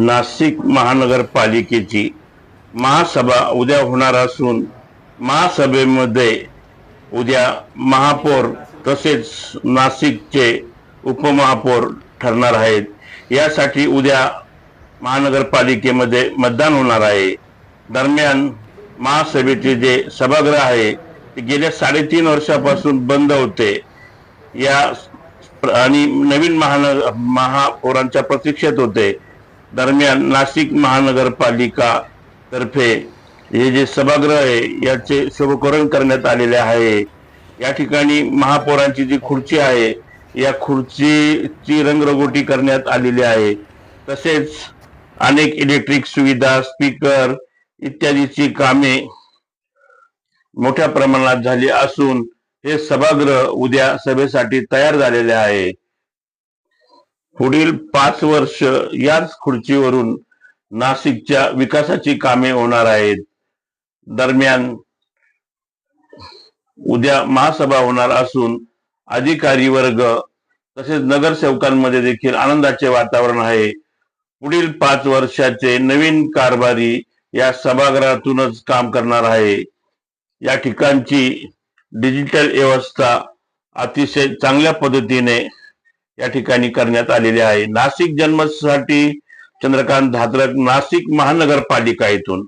नाशिक महानगरपालिकेची महासभा उद्या होणार असून महासभेमध्ये उद्या महापौर तसेच नाशिकचे उपमहापौर ठरणार आहेत. यासाठी उद्या महानगरपालिकेमध्ये मतदान होणार आहे. दरम्यान महासभेचे जे सभागृह आहे ते गेल्या साडेतीन वर्षापासून बंद होते. या आणि नवीन महानगर महापौरांच्या प्रतीक्षेत होते. दरम्यान नाशिक महानगरपालिका तर्फे हे जे सभागृह आहे याचे शुभकरण करण्यात आलेले आहे. या ठिकाणी महापौरांची जी खुर्ची आहे या खुर्चीची रंगरंगोटी करण्यात आलेली आहे. तसेच अनेक इलेक्ट्रिक सुविधा स्पीकर इत्यादीची कामे मोठ्या प्रमाणात झाली असून हे सभागृह उद्या सभेसाठी तयार झालेले आहे. पुढील पाच वर्ष याच खुर्चीवरून नाशिकच्या विकासाची कामे होणार आहेत. दरम्यान उद्या महासभा होणार असून अधिकारी वर्ग तसेच नगरसेवकांमध्ये देखील आनंदाचे वातावरण आहे. पुढील पाच वर्षाचे नवीन कारभारी या सभागृहातूनच काम करणार आहे. या ठिकाणची डिजिटल व्यवस्था अतिशय चांगल्या पद्धतीने या ठिकाणी करण्यात आलेली आहे. नाशिक जन्मसाठी चंद्रकांत धात्रक नाशिक महानगरपालिका येथून